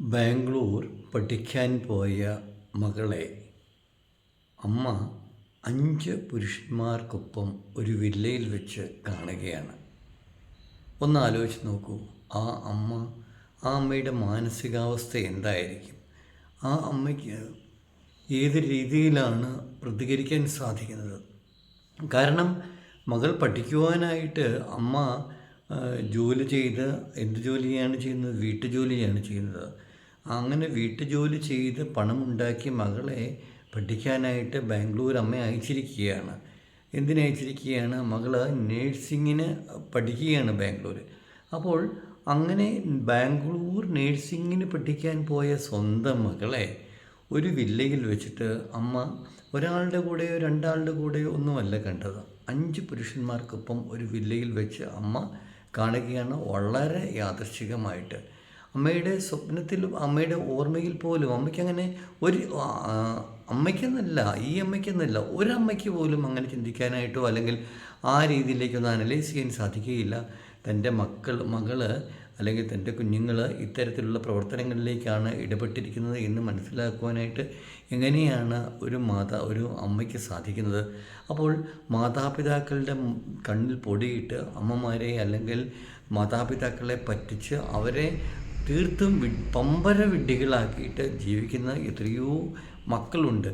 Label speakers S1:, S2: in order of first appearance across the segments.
S1: ബാംഗ്ലൂർ പഠിക്കാൻ പോയ മകളെ അമ്മ അഞ്ച് പുരുഷന്മാർക്കൊപ്പം ഒരു വില്ലയിൽ വെച്ച് കാണുകയാണ്. ഒന്ന് ആലോചിച്ച് നോക്കൂ. ആ അമ്മ ആ അമ്മയുടെ മാനസികാവസ്ഥ എന്തായിരിക്കും? ആ അമ്മയ്ക്ക് ഏത് രീതിയിലാണ് പ്രതികരിക്കാൻ സാധിക്കുന്നത്? കാരണം മകൾ പഠിക്കുവാനായിട്ട് അമ്മ ജോലി ചെയ്ത് എന്ത് ജോലിയാണ് ചെയ്യുന്നത്? വീട്ടുജോലിയാണ് ചെയ്യുന്നത്. അങ്ങനെ വീട്ടുജോലി ചെയ്ത് പണമുണ്ടാക്കി മകളെ പഠിക്കാനായിട്ട് ബാംഗ്ലൂർ അമ്മ അയച്ചിരിക്കുകയാണ്? എന്തിനയച്ചിരിക്കുകയാണ് മകൾ നേഴ്സിങ്ങിന് പഠിക്കുകയാണ് ബാംഗ്ലൂർ അപ്പോൾ അങ്ങനെ ബാംഗ്ലൂർ നേഴ്സിങ്ങിന് പഠിക്കാൻ പോയ സ്വന്തം മകളെ ഒരു വില്ലയിൽ വെച്ചിട്ട് അമ്മ ഒരാളുടെ കൂടെയോ രണ്ടാളുടെ കൂടെയോ ഒന്നുമല്ല കണ്ടത്. അഞ്ച് പുരുഷന്മാർക്കൊപ്പം ഒരു വില്ലയിൽ വെച്ച് അമ്മ കാണുകയാണ് വളരെ യാദൃശ്ചികമായിട്ട് അമ്മയുടെ സ്വപ്നത്തിലും അമ്മയുടെ ഓർമ്മയിൽ പോലും അമ്മയ്ക്ക് അങ്ങനെ ഒരു അമ്മയ്ക്കെന്നല്ല ഈ അമ്മയ്ക്കെന്നല്ല ഒരമ്മയ്ക്ക് പോലും അങ്ങനെ ചിന്തിക്കാനായിട്ടോ അല്ലെങ്കിൽ ആ രീതിയിലേക്കൊന്നും അനലൈസ് ചെയ്യാൻ സാധിക്കുകയില്ല. തന്റെ മക്കൾ മകൾ അല്ലെങ്കിൽ തന്റെ കുഞ്ഞുങ്ങൾ ഇത്തരത്തിലുള്ള പ്രവർത്തനങ്ങളിലേക്കാണ് ഇടപെട്ടിരിക്കുന്നത് എന്ന് മനസ്സിലാക്കുവാനായിട്ട് എങ്ങനെയാണ് ഒരു മാതാ ഒരു അമ്മയ്ക്ക് സാധിക്കുന്നത്? അപ്പോൾ മാതാപിതാക്കളുടെ കണ്ണിൽ പൊടിയിട്ട് അമ്മമാരെ അല്ലെങ്കിൽ മാതാപിതാക്കളെ പറ്റിച്ച് അവരെ തീർത്തും വി പമ്പര വിഡ്ഢികളാക്കിയിട്ട് ജീവിക്കുന്ന എത്രയോ മക്കളുണ്ട്.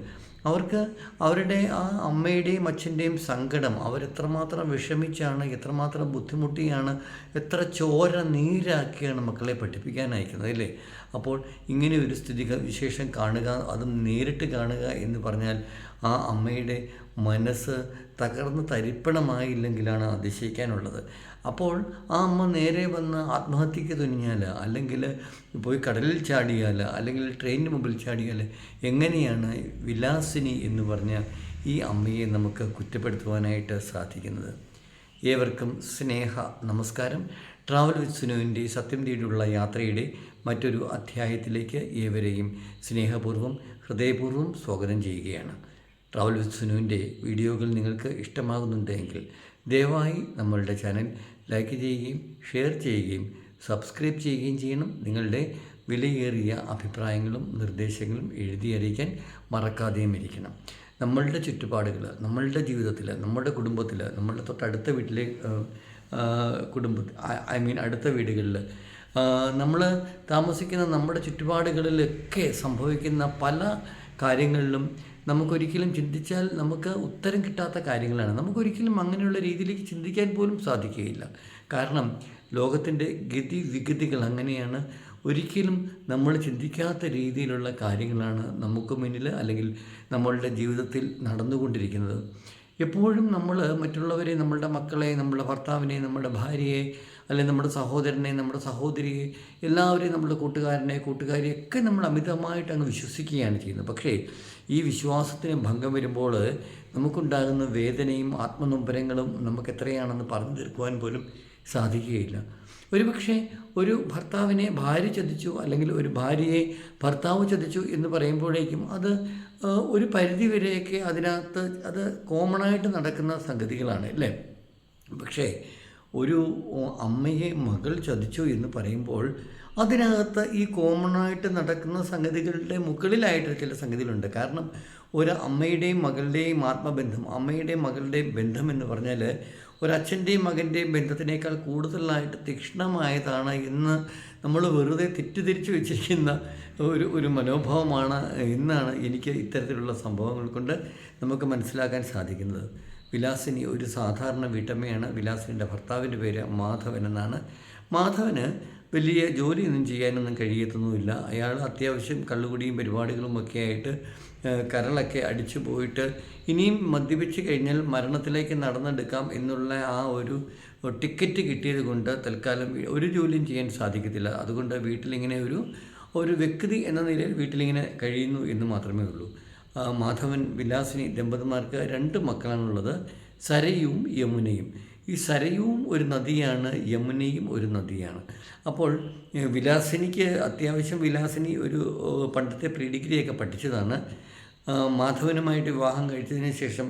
S1: അവർക്ക് അവരുടെ ആ അമ്മയുടെയും അച്ഛന്റെയും സങ്കടം അവരെത്രമാത്രം വിഷമിച്ചാണ് എത്രമാത്രം ബുദ്ധിമുട്ടിയാണ് എത്ര ചോര നീരാക്കിയാണ് മക്കളെ പഠിപ്പിക്കാൻ അയക്കുന്നത് അല്ലേ? അപ്പോൾ ഇങ്ങനെ ഒരു സ്ഥിതി വിശേഷം കാണുക അതും നേരിട്ട് കാണുക എന്ന് പറഞ്ഞാൽ ആ അമ്മയുടെ മനസ്സ് തകർന്ന് തരിപ്പണമായില്ലെങ്കിലാണ് അതിശയിക്കാനുള്ളത്. അപ്പോൾ ആ അമ്മ നേരെ വന്ന് ആത്മഹത്യക്ക് തുനിഞ്ഞാൽ അല്ലെങ്കിൽ പോയി കടലിൽ ചാടിയാൽ അല്ലെങ്കിൽ ട്രെയിനിന് മുമ്പിൽ ചാടിയാൽ എങ്ങനെയാണ് വിലാസിനി എന്ന് പറഞ്ഞ ഈ അമ്മയെ നമുക്ക് കുറ്റപ്പെടുത്തുവാനായിട്ട് സാധിക്കുന്നത്? ഏവർക്കും സ്നേഹ നമസ്കാരം. ട്രാവൽ വിത്ത് സുനുവിന്റെ സത്യം തേടിയുള്ള യാത്രയുടെ മറ്റൊരു അധ്യായത്തിലേക്ക് ഏവരെയും സ്നേഹപൂർവം ഹൃദയപൂർവം സ്വാഗതം ചെയ്യുകയാണ്. ട്രാവൽ വിത്ത് സുനുവിന്റെ വീഡിയോകൾ നിങ്ങൾക്ക് ഇഷ്ടമാകുന്നുണ്ടെങ്കിൽ ദയവായി നമ്മളുടെ ചാനൽ ലൈക്ക് ചെയ്യുകയും ഷെയർ ചെയ്യുകയും സബ്സ്ക്രൈബ് ചെയ്യുകയും ചെയ്യണം. നിങ്ങളുടെ വിലയേറിയ അഭിപ്രായങ്ങളും നിർദ്ദേശങ്ങളും എഴുതി അറിയിക്കാൻ മറക്കാതെയും ഇരിക്കണം. നമ്മളുടെ ചുറ്റുപാടുകൾ നമ്മളുടെ ജീവിതത്തിൽ നമ്മുടെ കുടുംബത്തിൽ നമ്മളുടെ തൊട്ടടുത്ത വീട്ടിലെ കുടുംബ ഐ മീൻ അടുത്ത വീടുകളിൽ നമ്മൾ താമസിക്കുന്ന നമ്മുടെ ചുറ്റുപാടുകളിലൊക്കെ സംഭവിക്കുന്ന പല കാര്യങ്ങളിലും നമുക്കൊരിക്കലും ചിന്തിച്ചാൽ നമുക്ക് ഉത്തരം കിട്ടാത്ത കാര്യങ്ങളാണ്. നമുക്കൊരിക്കലും അങ്ങനെയുള്ള രീതിയിലേക്ക് ചിന്തിക്കാൻ പോലും സാധിക്കുകയില്ല. കാരണം ലോകത്തിന്റെ ഗതി വിഗതികൾ അങ്ങനെയാണ്. ഒരിക്കലും നമ്മൾ ചിന്തിക്കാത്ത രീതിയിലുള്ള കാര്യങ്ങളാണ് നമുക്ക് മുന്നിൽ അല്ലെങ്കിൽ നമ്മളുടെ ജീവിതത്തിൽ നടന്നുകൊണ്ടിരിക്കുന്നത്. എപ്പോഴും നമ്മൾ മറ്റുള്ളവരെ നമ്മളുടെ മക്കളെ നമ്മുടെ ഭർത്താവിനെ നമ്മുടെ ഭാര്യയെ അല്ലെങ്കിൽ നമ്മുടെ സഹോദരനെ നമ്മുടെ സഹോദരിയെ എല്ലാവരെയും നമ്മുടെ കൂട്ടുകാരനെ കൂട്ടുകാരിയൊക്കെ നമ്മൾ അമിതമായിട്ട് അങ്ങ് വിശ്വസിക്കുകയാണ് ചെയ്യുന്നത്. പക്ഷേ ഈ വിശ്വാസത്തിന് ഭംഗം വരുമ്പോൾ നമുക്കുണ്ടാകുന്ന വേദനയും ആത്മനൊമ്പരങ്ങളും നമുക്ക് എത്രയാണെന്ന് പറഞ്ഞു തീർക്കുവാൻ പോലും സാധിക്കുകയില്ല. ഒരുപക്ഷെ ഒരു ഭർത്താവിനെ ഭാര്യ ചതിച്ചു അല്ലെങ്കിൽ ഒരു ഭാര്യയെ ഭർത്താവ് ചതിച്ചു എന്ന് പറയുമ്പോഴേക്കും അത് ഒരു പരിധി വരെയൊക്കെ അതിനകത്ത് അത് കോമണായിട്ട് നടക്കുന്ന സംഗതികളാണ് അല്ലേ? പക്ഷേ ഒരു അമ്മയെ മകൾ ചതിച്ചു എന്ന് പറയുമ്പോൾ അതിനകത്ത് ഈ കോമൺ ആയിട്ട് നടക്കുന്ന സംഗതികളുടെ മുകളിലായിട്ട് ചില സംഗതികളുണ്ട്. കാരണം ഒരു അമ്മയുടെയും മകളുടെയും ആത്മബന്ധം അമ്മയുടെയും മകളുടെയും ബന്ധം എന്ന് പറഞ്ഞാൽ ഒരച്ഛന്റെയും മകന്റെയും ബന്ധത്തിനേക്കാൾ കൂടുതലായിട്ട് തീക്ഷ്ണമായതാണ് ഇന്ന് നമ്മൾ വെറുതെ തെറ്റിദ്ധരിച്ചു വെച്ചിരിക്കുന്ന ഒരു ഒരു മനോഭാവമാണ് എന്നാണ് എനിക്ക് ഇത്തരത്തിലുള്ള സംഭവങ്ങൾ കൊണ്ട് നമുക്ക് മനസ്സിലാക്കാൻ സാധിക്കുന്നത്. വിലാസിനി ഒരു സാധാരണ വീട്ടമ്മയാണ്. വിലാസിനിയുടെ ഭർത്താവിന്റെ പേര് മാധവൻ എന്നാണ്. മാധവന് വലിയ ജോലിയൊന്നും ചെയ്യാനൊന്നും കഴിയത്തൊന്നുമില്ല. അയാൾ അത്യാവശ്യം കള്ളുകുടിയും പരിപാടികളും ഒക്കെ ആയിട്ട് കരളൊക്കെ അടിച്ചു പോയിട്ട് ഇനിയും മദ്യപിച്ച് കഴിഞ്ഞാൽ മരണത്തിലേക്ക് നടന്നെടുക്കാം എന്നുള്ള ആ ഒരു ടിക്കറ്റ് കിട്ടിയത് കൊണ്ട് തൽക്കാലം ഒരു ജോലിയും ചെയ്യാൻ സാധിക്കത്തില്ല. അതുകൊണ്ട് വീട്ടിലിങ്ങനെ ഒരു ഒരു വ്യക്തി എന്ന നിലയിൽ വീട്ടിലിങ്ങനെ കഴിയുന്നു എന്ന് മാത്രമേ ഉള്ളൂ. മാധവൻ വിലാസിനി ദമ്പതിമാർക്ക് രണ്ട് മക്കളാണുള്ളത്. സരയും യമുനയും. ഈ സരയും ഒരു നദിയാണ് യമുനയും ഒരു നദിയാണ്. അപ്പോൾ വിലാസിനിക്ക് അത്യാവശ്യം വിലാസിനി ഒരു പണ്ടത്തെ പ്രീ ഡിഗ്രിയൊക്കെ പഠിച്ചതാണ് മാധവനുമായിട്ട് വിവാഹം കഴിച്ചതിന് ശേഷം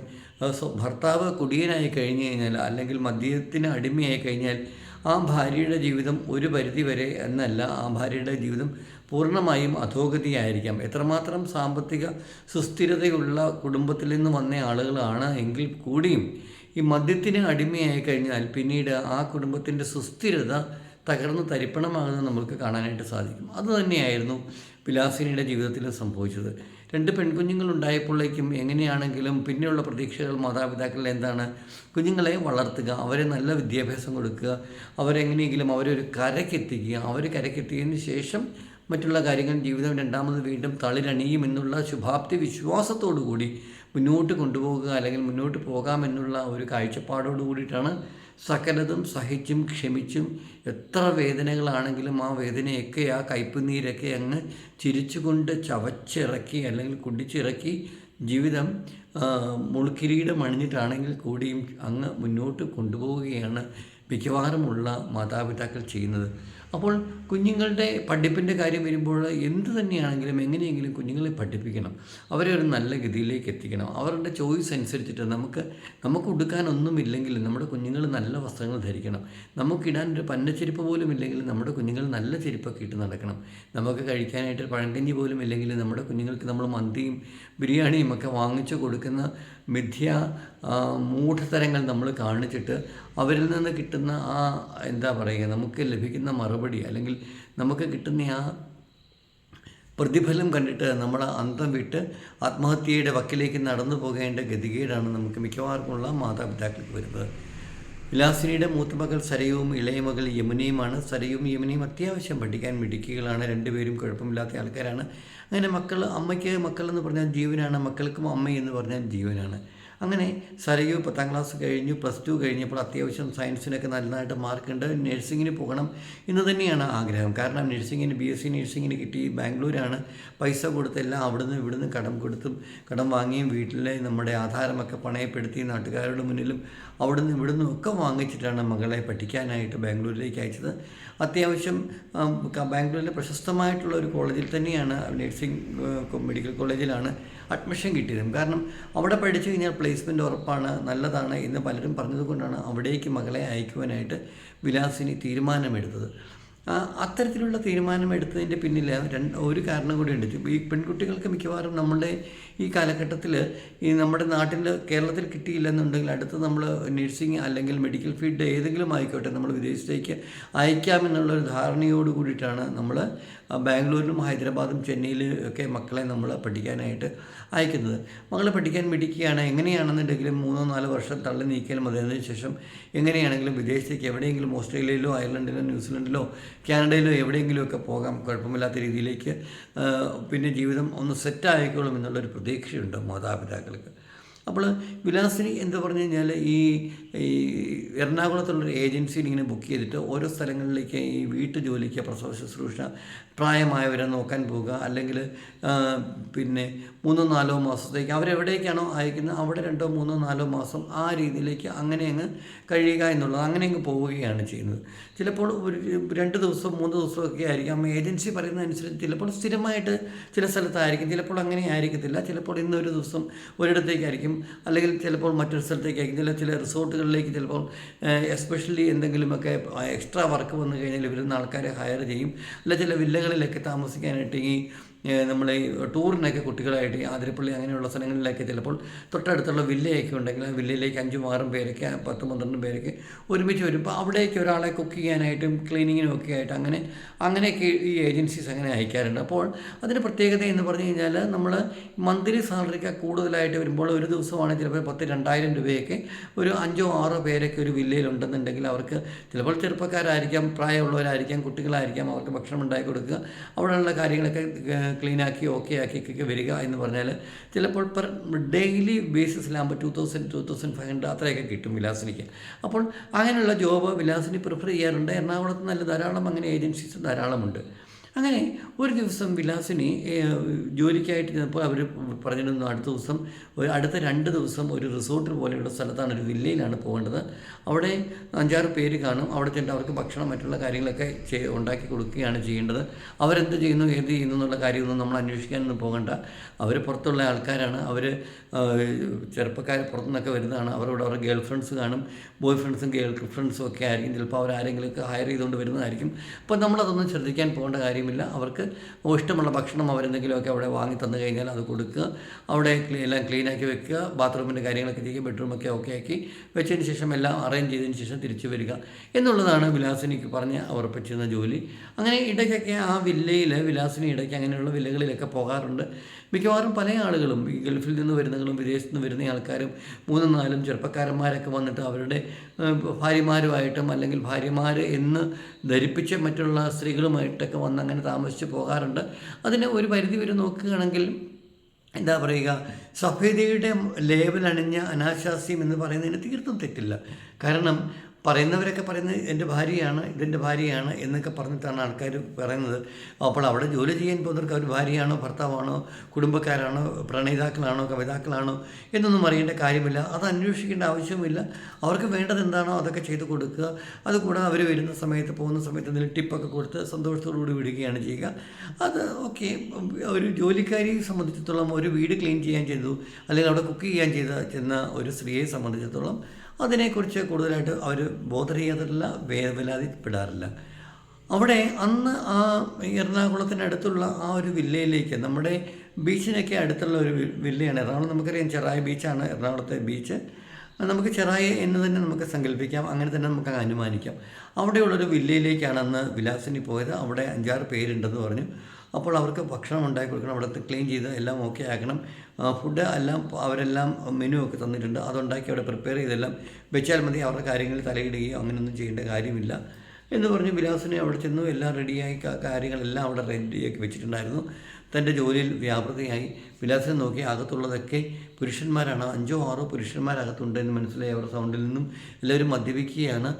S1: ഭർത്താവ് കുടിയനായി കഴിഞ്ഞു കഴിഞ്ഞാൽ അല്ലെങ്കിൽ മദ്യത്തിന് അടിമയായി കഴിഞ്ഞാൽ ആ ഭാര്യയുടെ ജീവിതം ഒരു പരിധി വരെ എന്നല്ല ആ ഭാര്യയുടെ ജീവിതം പൂർണമായും അധോഗതിയായിരിക്കാം. എത്രമാത്രം സാമ്പത്തിക സുസ്ഥിരതയുള്ള കുടുംബത്തിൽ നിന്ന് വന്ന ആളുകളാണ് എങ്കിൽ കൂടിയും ഈ മദ്യത്തിന് അടിമയായി കഴിഞ്ഞാൽ പിന്നീട് ആ കുടുംബത്തിന്റെ സുസ്ഥിരത തകർന്ന് തരിപ്പണമാകുന്നത് നമുക്ക് കാണാനായിട്ട് സാധിക്കും. അതുതന്നെയായിരുന്നു പിലാസിനിയുടെ ജീവിതത്തിൽ സംഭവിച്ചത്. രണ്ട് പെൺകുഞ്ഞുങ്ങൾ ഉണ്ടായപ്പോഴേക്കും എങ്ങനെയാണെങ്കിലും പിന്നെയുള്ള പ്രതീക്ഷകൾ മാതാപിതാക്കളിൽ എന്താണ്? കുഞ്ഞുങ്ങളെ വളർത്തുക അവരെ നല്ല വിദ്യാഭ്യാസം കൊടുക്കുക അവരെങ്ങനെയെങ്കിലും അവരെ ഒരു കരക്കെത്തിക്കുക അവർ കരക്കെത്തിയതിന് ശേഷം മറ്റുള്ള കാര്യങ്ങൾ ജീവിതം രണ്ടാമത് വീണ്ടും തളിരണിയുമെന്നുള്ള ശുഭാപ്തി വിശ്വാസത്തോടു കൂടി മുന്നോട്ട് കൊണ്ടുപോകുക അല്ലെങ്കിൽ മുന്നോട്ട് പോകാമെന്നുള്ള ഒരു കാഴ്ചപ്പാടോട് കൂടിയിട്ടാണ് സകലതും സഹിച്ചും ക്ഷമിച്ചും എത്ര വേദനകളാണെങ്കിലും ആ വേദനയൊക്കെ ആ കയ്പുനീരൊക്കെ അങ്ങ് ചിരിച്ചുകൊണ്ട് ചവച്ചിറക്കി അല്ലെങ്കിൽ കുടിച്ചിറക്കി ജീവിതം മുൾക്കിരീടം അണിഞ്ഞിട്ടാണെങ്കിൽ കൂടിയും അങ്ങ് മുന്നോട്ട് കൊണ്ടുപോവുകയാണ് മിക്കവാറുമുള്ള മാതാപിതാക്കൾ ചെയ്യുന്നത്. അപ്പോൾ കുഞ്ഞുങ്ങളുടെ പഠിപ്പിന്റെ കാര്യം വരുമ്പോൾ എന്ത് തന്നെയാണെങ്കിലും എങ്ങനെയെങ്കിലും കുഞ്ഞുങ്ങളെ പഠിപ്പിക്കണം. അവരെ ഒരു നല്ല ഗതിയിലേക്ക് എത്തിക്കണം. അവരുടെ ചോയ്സ് അനുസരിച്ചിട്ട് നമുക്ക് നമുക്ക് ഉടുക്കാനൊന്നുമില്ലെങ്കിൽ നമ്മുടെ കുഞ്ഞുങ്ങൾ നല്ല വസ്ത്രങ്ങൾ ധരിക്കണം. നമുക്കിടാൻ ഒരു പന്നച്ചെരുപ്പ് പോലും ഇല്ലെങ്കിൽ നമ്മുടെ കുഞ്ഞുങ്ങൾ നല്ല ചെരുപ്പൊക്കെ ഇട്ട് നടക്കണം. നമുക്ക് കഴിക്കാനായിട്ട് പഴങ്കഞ്ഞി പോലും ഇല്ലെങ്കിൽ നമ്മുടെ കുഞ്ഞുങ്ങൾക്ക് നമ്മൾ മന്തിയും ബിരിയാണിയും ഒക്കെ വാങ്ങിച്ചു കൊടുക്കുന്ന മിഥ്യ മൂഢതരങ്ങൾ നമ്മൾ കാണിച്ചിട്ട് അവരിൽ നിന്ന് കിട്ടുന്ന ആ എന്താ പറയുക നമുക്ക് ലഭിക്കുന്ന മറുപടി അല്ലെങ്കിൽ നമുക്ക് കിട്ടുന്ന ആ പ്രതിഫലം കണ്ടിട്ട് നമ്മൾ അന്തം വിട്ട് ആത്മഹത്യയുടെ വക്കിലേക്ക് നടന്നു പോകേണ്ട ഗതികേടാണ് നമുക്ക് മിക്കവാർക്കുമുള്ള മാതാപിതാക്കൾക്ക് വരുന്നത്. വിലാസിനിയുടെ മൂത്തമകൾ സരയവും ഇളയമകൾ യമുനയുമാണ്. സരയും യമുനയും അത്യാവശ്യം പഠിക്കാൻ മിടുക്കികളാണ്. രണ്ടുപേരും കുഴപ്പമില്ലാത്ത ആൾക്കാരാണ്. അങ്ങനെ മക്കൾ അമ്മയ്ക്ക് മക്കൾ എന്ന് പറഞ്ഞാൽ ജീവനാണ് മക്കൾക്കും അമ്മ എന്ന് പറഞ്ഞാൽ ജീവനാണ്. അങ്ങനെ സരയു പത്താം ക്ലാസ് കഴിഞ്ഞു പ്ലസ് ടു കഴിഞ്ഞപ്പോൾ അത്യാവശ്യം സയൻസിനൊക്കെ നല്ലതായിട്ട് മാർക്കുണ്ട് നഴ്സിങ്ങിന് പോകണം എന്ന് തന്നെയാണ് ആഗ്രഹം. കാരണം നഴ്സിങ്ങിന് ബി എസ് സി നഴ്സിങ്ങിന് കിട്ടി ബാംഗ്ലൂരാണ്. പൈസ കൊടുത്തെല്ലാം അവിടുന്ന് ഇവിടുന്ന് കടം കൊടുത്തും കടം വാങ്ങിയും വീട്ടിലെ നമ്മുടെ ആധാരമൊക്കെ പണയപ്പെടുത്തി നാട്ടുകാരുടെ മുന്നിലും അവിടുന്ന് ഇവിടുന്ന് ഒക്കെ വാങ്ങിച്ചിട്ടാണ് മകളെ പഠിക്കാനായിട്ട് ബാംഗ്ലൂരിലേക്ക് അയച്ചത്. അത്യാവശ്യം ബാംഗ്ലൂരിലെ പ്രശസ്തമായിട്ടുള്ള ഒരു കോളേജിൽ തന്നെയാണ് നഴ്സിംഗ് മെഡിക്കൽ കോളേജിലാണ് അഡ്മിഷൻ കിട്ടിയതും. കാരണം അവിടെ പഠിച്ചു കഴിഞ്ഞാൽ പ്ലേസ്മെന്റ് ഉറപ്പാണ് നല്ലതാണ് എന്ന് പലരും പറഞ്ഞതുകൊണ്ടാണ് അവിടേക്ക് മകളെ അയക്കുവാനായിട്ട് വിലാസിനി തീരുമാനമെടുത്തത്. അത്തരത്തിലുള്ള തീരുമാനമെടുത്തതിന്റെ പിന്നിൽ രണ്ട് ഒരു കാരണം കൂടി ഉണ്ട്. ഈ പെൺകുട്ടികൾക്ക് മിക്കവാറും നമ്മളുടെ ഈ കാലഘട്ടത്തിൽ ഈ നമ്മുടെ നാട്ടിൽ കേരളത്തിൽ കിട്ടിയില്ലെന്നുണ്ടെങ്കിൽ അടുത്ത് നമ്മൾ നഴ്സിംഗ് അല്ലെങ്കിൽ മെഡിക്കൽ ഫീൽഡ് ഏതെങ്കിലും ആയിക്കോട്ടെ നമ്മൾ വിദേശത്തേക്ക് അയക്കാമെന്നുള്ളൊരു ധാരണയോട് കൂടിയിട്ടാണ് നമ്മൾ ബാംഗ്ലൂരിലും ഹൈദരാബാദും ചെന്നൈയിലും ഒക്കെ മക്കളെ നമ്മൾ പഠിക്കാനായിട്ട് അയക്കുന്നത്. മകളെ പഠിക്കാൻ മിടിക്കുകയാണ് എങ്ങനെയാണെന്നുണ്ടെങ്കിലും മൂന്നോ നാലോ വർഷം തള്ളി നീക്കിയാലും മതി. അതിനുശേഷം എങ്ങനെയാണെങ്കിലും വിദേശത്തേക്ക് എവിടെയെങ്കിലും ഓസ്ട്രേലിയയിലോ അയർലൻഡിലോ ന്യൂസിലൻഡിലോ കാനഡയിലോ എവിടെയെങ്കിലും ഒക്കെ പോകാം. കുഴപ്പമില്ലാത്ത രീതിയിലേക്ക് പിന്നെ ജീവിതം ഒന്ന് സെറ്റ് ആയിക്കോളും എന്നുള്ളൊരു പ്രതീക്ഷയുണ്ട് മാതാപിതാക്കൾക്ക്. അപ്പോൾ വിലാസിനി എന്ന് പറഞ്ഞു കഴിഞ്ഞാൽ ഈ ഈ എറണാകുളത്തുള്ളൊരു ഏജൻസിയിൽ ഇങ്ങനെ ബുക്ക് ചെയ്തിട്ട് ഓരോ സ്ഥലങ്ങളിലേക്ക് ഈ വീട്ടു ജോലിക്ക് പ്രസവ ശുശ്രൂഷ പ്രായമായവരെ നോക്കാൻ പോവുക അല്ലെങ്കിൽ പിന്നെ മൂന്നോ നാലോ മാസത്തേക്ക് അവരെവിടേക്കാണോ അയക്കുന്നത് അവിടെ രണ്ടോ മൂന്നോ നാലോ മാസം ആ രീതിയിലേക്ക് അങ്ങനെ അങ്ങ് കഴിയുക എന്നുള്ളത് അങ്ങനെ അങ്ങ് പോവുകയാണ് ചെയ്യുന്നത്. ചിലപ്പോൾ ഒരു രണ്ട് ദിവസം മൂന്ന് ദിവസമൊക്കെ ആയിരിക്കും. ഏജൻസി പറയുന്നതനുസരിച്ച് ചിലപ്പോൾ സ്ഥിരമായിട്ട് ചില സ്ഥലത്തായിരിക്കും ചിലപ്പോൾ അങ്ങനെ ആയിരിക്കത്തില്ല. ചിലപ്പോൾ ഇന്നൊരു ദിവസം ഒരിടത്തേക്കായിരിക്കും അല്ലെങ്കിൽ ചിലപ്പോൾ മറ്റൊരു സ്ഥലത്തേക്കായിരിക്കും. ചില ചില റിസോർട്ടുകളിലേക്ക് ചിലപ്പോൾ എസ്പെഷ്യലി എന്തെങ്കിലുമൊക്കെ എക്സ്ട്രാ വർക്ക് വന്നു കഴിഞ്ഞാൽ വരുന്ന ആൾക്കാരെ ഹയർ ചെയ്യും. അല്ല ചില വില്ലകളിലൊക്കെ താമസിക്കാനായിട്ട് ഈ നമ്മൾ ടൂറിനൊക്കെ കുട്ടികളായിട്ട് ആതിരപ്പള്ളി അങ്ങനെയുള്ള സ്ഥലങ്ങളിലൊക്കെ ചിലപ്പോൾ തൊട്ടടുത്തുള്ള വില്ലയൊക്കെ ഉണ്ടെങ്കിൽ ആ വില്ലയിലേക്ക് അഞ്ചും ആറും പേരൊക്കെ പത്തും പന്ത്രണ്ടും പേരൊക്കെ ഒരുമിച്ച് വരുമ്പോൾ അവിടേക്ക് ഒരാളെ കുക്ക് ചെയ്യാനായിട്ടും ക്ലീനിങ്ങിനും ഒക്കെ ആയിട്ട് അങ്ങനെ അങ്ങനെയൊക്കെ ഈ ഏജൻസീസ് അങ്ങനെ അയക്കാറുണ്ട്. അപ്പോൾ അതിന്റെ പ്രത്യേകത എന്ന് പറഞ്ഞു കഴിഞ്ഞാൽ നമ്മൾ മന്ത്ലി സാലറിക്ക് കൂടുതലായിട്ട് വരുമ്പോൾ ഒരു ദിവസമാണെങ്കിൽ ചിലപ്പോൾ പത്ത് രണ്ടായിരം രൂപയൊക്കെ ഒരു അഞ്ചോ ആറോ പേരൊക്കെ ഒരു വില്ലയിലുണ്ടെന്നുണ്ടെങ്കിൽ അവർക്ക് ചിലപ്പോൾ ചെറുപ്പക്കാരായിരിക്കാം പ്രായമുള്ളവരായിരിക്കാം കുട്ടികളായിരിക്കാം അവർക്ക് ഭക്ഷണം ഉണ്ടാക്കി കൊടുക്കുക അവിടെയുള്ള കാര്യങ്ങളൊക്കെ ക്ലീനാക്കി ഓക്കെ ആക്കിയൊക്കെ വരിക എന്ന് പറഞ്ഞാൽ ചിലപ്പോൾ per daily ബേസിസിലാകുമ്പോൾ two thousand two thousand five hundred അത്രയൊക്കെ കിട്ടും വിലാസിനിക്ക്. അപ്പോൾ അങ്ങനെയുള്ള ജോബ് വിലാസിനി പ്രിഫർ ചെയ്യാറുണ്ട്. എറണാകുളത്ത് നല്ല ധാരാളം അങ്ങനെ ഏജൻസീസ് ധാരാളമുണ്ട്. അങ്ങനെ ഒരു ദിവസം വിലാസിനി ജോലിക്കായിട്ട് ചെന്നപ്പോൾ അവർ പറഞ്ഞിരുന്നു അടുത്ത ദിവസം അടുത്ത രണ്ട് ദിവസം ഒരു റിസോർട്ട് പോലെയുള്ള സ്ഥലത്താണ് ഒരു വില്ലയിലാണ് പോകേണ്ടത്. അവിടെ അഞ്ചാറ് പേര് കാണും. അവിടെ ചെന്ന് അവർക്ക് ഭക്ഷണം മറ്റുള്ള കാര്യങ്ങളൊക്കെ ഉണ്ടാക്കി കൊടുക്കുകയാണ് ചെയ്യേണ്ടത്. അവരെന്ത് ചെയ്യുന്നു ഏത് ചെയ്യുന്നു എന്നുള്ള കാര്യമൊന്നും നമ്മൾ അന്വേഷിക്കാനൊന്നും പോകണ്ട. അവർ പുറത്തുള്ള ആൾക്കാരാണ്. അവർ ചെറുപ്പക്കാർ പുറത്തുനിന്നൊക്കെ വരുന്നതാണ്. അവരോട് അവരുടെ ഗേൾ ഫ്രണ്ട്സ് കാണും. ബോയ് ഫ്രണ്ട്സും ഗേൾ ഫ്രണ്ട്സും ഒക്കെ ആയിരിക്കും. ചിലപ്പോൾ അവർ ഹയർ ചെയ്തുകൊണ്ട് വരുന്നതായിരിക്കും. അപ്പോൾ നമ്മളതൊന്നും ശ്രദ്ധിക്കാൻ പോകേണ്ട കാര്യമില്ല അവർക്ക് ഇഷ്ടമുള്ള ഭക്ഷണം അവരെന്തെങ്കിലുമൊക്കെ അവിടെ വാങ്ങി തന്നു കഴിഞ്ഞാൽ അത് കൊടുക്കുക. അവിടെ എല്ലാം ക്ലീനാക്കി വെക്കുക. ബാത്റൂമിന്റെ കാര്യങ്ങളൊക്കെ ചെയ്യുക ബെഡ്റൂമൊക്കെ ഓക്കെ ആക്കി വെച്ചതിന് ശേഷം എല്ലാം അറേഞ്ച് ചെയ്തതിന് ശേഷം തിരിച്ചു വരിക എന്നുള്ളതാണ് വിലാസിനിക്ക് പറഞ്ഞ് അവർ പറ്റുന്ന ജോലി. അങ്ങനെ ഇടയ്ക്കൊക്കെ ആ വില്ലയിൽ വിലാസിനി ഇടയ്ക്ക് അങ്ങനെയുള്ള വില്ലകളിലൊക്കെ പോകാറുണ്ട്. മിക്കവാറും പല ആളുകളും ഈ ഗൾഫിൽ നിന്ന് വരുന്നകളും വിദേശത്ത് നിന്ന് വരുന്ന ആൾക്കാരും മൂന്നും നാലും ചെറുപ്പക്കാരന്മാരൊക്കെ വന്നിട്ട് അവരുടെ ഭാര്യമാരുമായിട്ടും അല്ലെങ്കിൽ ഭാര്യമാർ എന്ന് ധരിപ്പിച്ച മറ്റുള്ള സ്ത്രീകളുമായിട്ടൊക്കെ വന്ന് അങ്ങനെ താമസിച്ച് പോകാറുണ്ട്. അതിനെ ഒരു പരിധി വരെ നോക്കുകയാണെങ്കിൽ എന്താ പറയുക സഫേദയുടെ ലേബൽ അണിഞ്ഞ അനാശാസ്യം എന്ന് പറയുന്നതിന് തീർത്തും തെറ്റില്ല. കാരണം പറയുന്നവരൊക്കെ പറയുന്നത് എന്റെ ഭാര്യയാണ് ഇതെന്റെ ഭാര്യയാണ് എന്നൊക്കെ പറഞ്ഞിട്ടാണ് ആൾക്കാർ പറയുന്നത്. അപ്പോൾ അവിടെ ജോലി ചെയ്യാൻ പോകുന്നവർക്ക് അവർ ഭാര്യയാണോ ഭർത്താവാണോ കുടുംബക്കാരാണോ പ്രണയിതാക്കളാണോ കവിതാക്കളാണോ എന്നൊന്നും അറിയേണ്ട കാര്യമില്ല. അത് അന്വേഷിക്കേണ്ട ആവശ്യമില്ല അവർക്ക് വേണ്ടത് എന്താണോ അതൊക്കെ ചെയ്ത് കൊടുക്കുക. അതുകൂടാതെ അവർ വരുന്ന സമയത്ത് പോകുന്ന സമയത്ത് എന്തെങ്കിലും ടിപ്പൊക്കെ കൊടുത്ത് സന്തോഷത്തോടുകൂടി വിടുകയാണ് ചെയ്യുക. അത് ഓക്കെ. ഒരു ജോലിക്കാരിയെ സംബന്ധിച്ചിടത്തോളം ഒരു വീട് ക്ലീൻ ചെയ്യാൻ ചെയ്തു അല്ലെങ്കിൽ അവിടെ കുക്ക് ചെയ്യാൻ ചെയ്ത ചെന്ന ഒരു സ്ത്രീയെ സംബന്ധിച്ചിടത്തോളം അതിനെക്കുറിച്ച് കൂടുതലായിട്ട് അവർ ബോധർ ചെയ്യാറില്ല വേവലാതിപ്പെടാറില്ല. അവിടെ അന്ന് ആ എറണാകുളത്തിനടുത്തുള്ള ആ ഒരു വില്ലയിലേക്ക് നമ്മുടെ ബീച്ചിനൊക്കെ അടുത്തുള്ള ഒരു വില്ലയാണ്. എറണാകുളം നമുക്കറിയാം ചെറായ ബീച്ചാണ് എറണാകുളത്തെ ബീച്ച്. നമുക്ക് ചെറായ എന്ന് തന്നെ നമുക്ക് സങ്കല്പിക്കാം അങ്ങനെ തന്നെ നമുക്ക് അനുമാനിക്കാം. അവിടെയുള്ളൊരു വില്ലയിലേക്കാണ് അന്ന് വിലാസിനി പോയത്. അവിടെ അഞ്ചാറ് പേരുണ്ടെന്ന് പറഞ്ഞു. അപ്പോൾ അവർക്ക് ഭക്ഷണം ഉണ്ടാക്കി കൊടുക്കണം അവിടുത്തെ ക്ലീൻ ചെയ്ത് എല്ലാം ഓക്കെ ആക്കണം. ഫുഡ് എല്ലാം അവരെല്ലാം മെനു ഒക്കെ തന്നിട്ടുണ്ട്. അതുണ്ടാക്കി അവിടെ പ്രിപ്പയർ ചെയ്തെല്ലാം വെച്ചാൽ മതി. അവരുടെ കാര്യങ്ങൾ തലയിടുകയോ അങ്ങനെയൊന്നും ചെയ്യേണ്ട കാര്യമില്ല. എന്ന് പറഞ്ഞ് വിലാസിനെ അവിടെ ചെന്നു. എല്ലാം റെഡിയായി കാര്യങ്ങളെല്ലാം അവിടെ റെഡിയാക്കി വെച്ചിട്ടുണ്ടായിരുന്നു. തന്റെ ജോലിയിൽ വ്യാപൃതയായി. വിലാസിനെ നോക്കി അകത്തുള്ളതൊക്കെ പുരുഷന്മാരാണ്. അഞ്ചോ ആറോ പുരുഷന്മാരകത്തുണ്ടെന്ന് മനസ്സിലായി. അവരുടെ സൗണ്ടിൽ നിന്നും എല്ലാവരും മദ്യപിക്കുകയാണ്.